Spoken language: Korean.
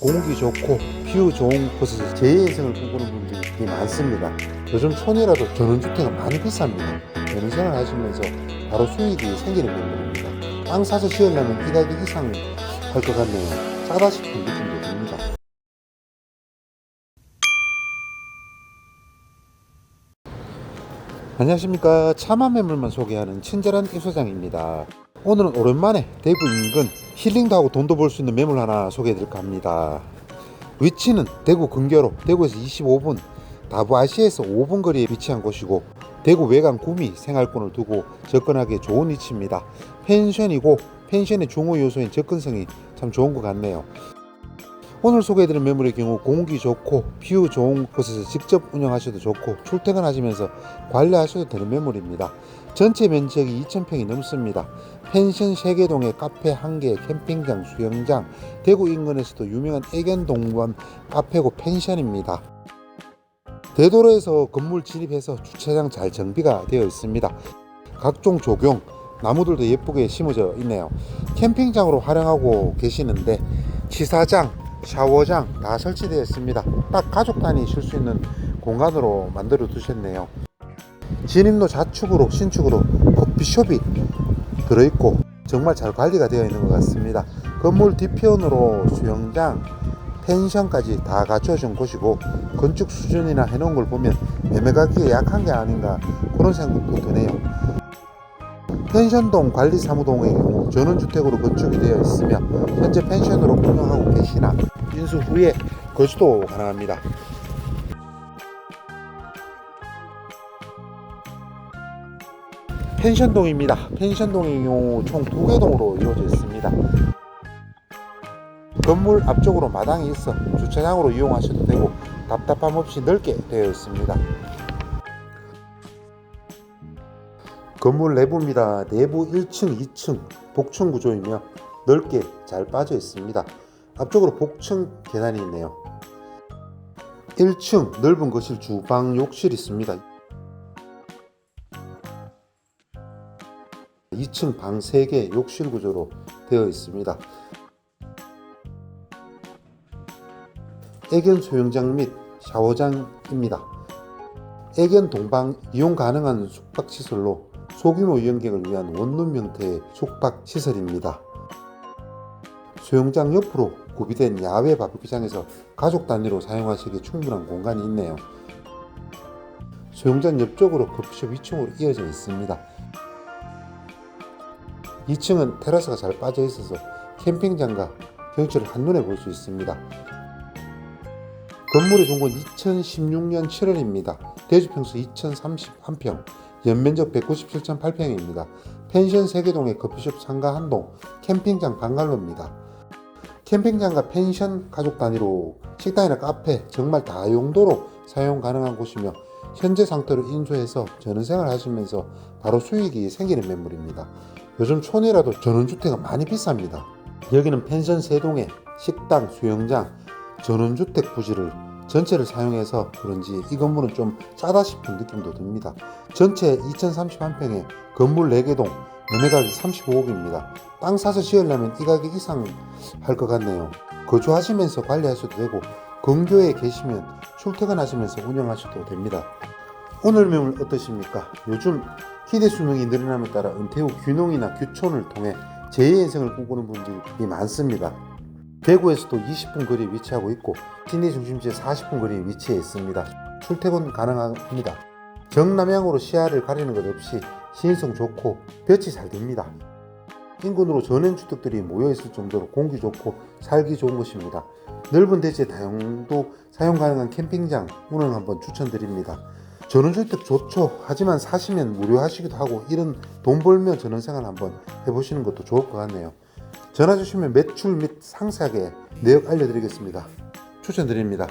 공기 좋고 뷰 좋은 곳에서 재인생을 꿈꾸는 분들이 많습니다. 요즘 촌이라도 전원주택은 많이 비쌉니다. 전원생활 하시면서 바로 수익이 생기는 건물입니다. 땅 사서 지으려면 이 가격 이상 할 것 같네요. 싸다 싶은 느낌도 듭니다. 안녕하십니까 차만 매물만 소개하는 친절한 이소장입니다 오늘은 오랜만에 대구 인근 힐링도 하고 돈도 벌 수 있는 매물 하나 소개해 드릴까 합니다. 위치는 대구 근교로 대구에서 25분 다부 IC에서 5분 거리에 위치한 곳이고 대구 외곽 구미 생활권을 두고 접근하기 좋은 위치입니다. 펜션이고 펜션의 중요 요소인 접근성이 참 좋은 것 같네요. 오늘 소개해드린 매물의 경우 공기 좋고 뷰 좋은 곳에서 직접 운영하셔도 좋고 출퇴근하시면서 관리하셔도 되는 매물입니다. 전체 면적이 2,000평이 넘습니다. 펜션 세계동에 카페 1개, 캠핑장, 수영장, 대구 인근에서도 유명한 애견동반 카페고 펜션입니다. 대도로에서 건물 진입해서 주차장 잘 정비가 되어 있습니다. 각종 조경, 나무들도 예쁘게 심어져 있네요. 캠핑장으로 활용하고 계시는데 치사장, 샤워장 다 설치되어 있습니다. 딱 가족 단위 쉴 수 있는 공간으로 만들어 두셨네요. 진입로 좌측으로 신축으로 커피숍이 들어있고 정말 잘 관리가 되어 있는 것 같습니다. 건물 뒤편으로 수영장, 펜션까지 다 갖춰준 곳이고 건축 수준이나 해놓은 걸 보면 매매가격이 약한 게 아닌가 그런 생각도 드네요. 펜션동 관리사무동의 경우 전원주택으로 건축이 되어 있으며 현재 펜션으로 운영하고 계시나 인수 후에 거주도 가능합니다. 펜션동입니다. 펜션동의 경우 총두 개 동으로 이루어져 있습니다. 건물 앞쪽으로 마당이 있어 주차장으로 이용하셔도 되고 답답함 없이 넓게 되어 있습니다. 건물 내부입니다. 내부 1층, 2층 복층 구조이며 넓게 잘 빠져 있습니다. 앞쪽으로 복층 계단이 있네요. 1층 넓은 거실 주방 욕실 있습니다. 2층 방 3개 욕실 구조로 되어 있습니다. 애견 소형장 및 샤워장입니다. 애견 동방 이용 가능한 숙박시설로 소규모 이용객을 위한 원룸 형태의 숙박시설입니다. 수영장 옆으로 구비된 야외 바비큐장에서 가족 단위로 사용하시기에 충분한 공간이 있네요. 수영장 옆쪽으로 커피숍 2층으로 이어져 있습니다. 2층은 테라스가 잘 빠져 있어서 캠핑장과 경치를 한눈에 볼 수 있습니다. 건물의 종건 2016년 7월입니다. 대주평수 2031평, 연면적 197.8평입니다. 펜션 세계동의 커피숍 상가 한동, 캠핑장 방갈로입니다. 캠핑장과 펜션 가족 단위로 식당이나 카페 정말 다용도로 사용 가능한 곳이며 현재 상태로 인수해서 전원생활 하시면서 바로 수익이 생기는 매물입니다. 요즘 촌이라도 전원주택은 많이 비쌉니다. 여기는 펜션 세동에 식당, 수영장, 전원주택 부지를 전체를 사용해서 그런지 이 건물은 좀 짜다 싶은 느낌도 듭니다. 전체 2031평에 건물 4개 동 매매 가격 35억입니다. 땅 사서 지으려면 이 가격 이상 할 것 같네요. 거주하시면서 관리하셔도 되고 근교에 계시면 출퇴근하시면서 운영하셔도 됩니다. 오늘 매물 어떠십니까? 요즘 기대 수명이 늘어남에 따라 은퇴 후 귀농이나 귀촌을 통해 제2의 인생을 꿈꾸는 분들이 많습니다. 대구에서도 20분 거리에 위치하고 있고 시내 중심지에 40분 거리에 위치해 있습니다. 출퇴근 가능합니다. 정남향으로 시야를 가리는 것 없이 시인성 좋고 볕이 잘 됩니다. 인근으로 전원주택들이 모여 있을 정도로 공기 좋고 살기 좋은 곳입니다. 넓은 대지의 다용도 사용 가능한 캠핑장 운영 한번 추천드립니다. 전원주택 좋죠. 하지만 사시면 무료하시기도 하고 이런 돈 벌며 전원생활 한번 해보시는 것도 좋을 것 같네요. 전화 주시면 매출 및 상세하게 내역 알려드리겠습니다. 추천드립니다.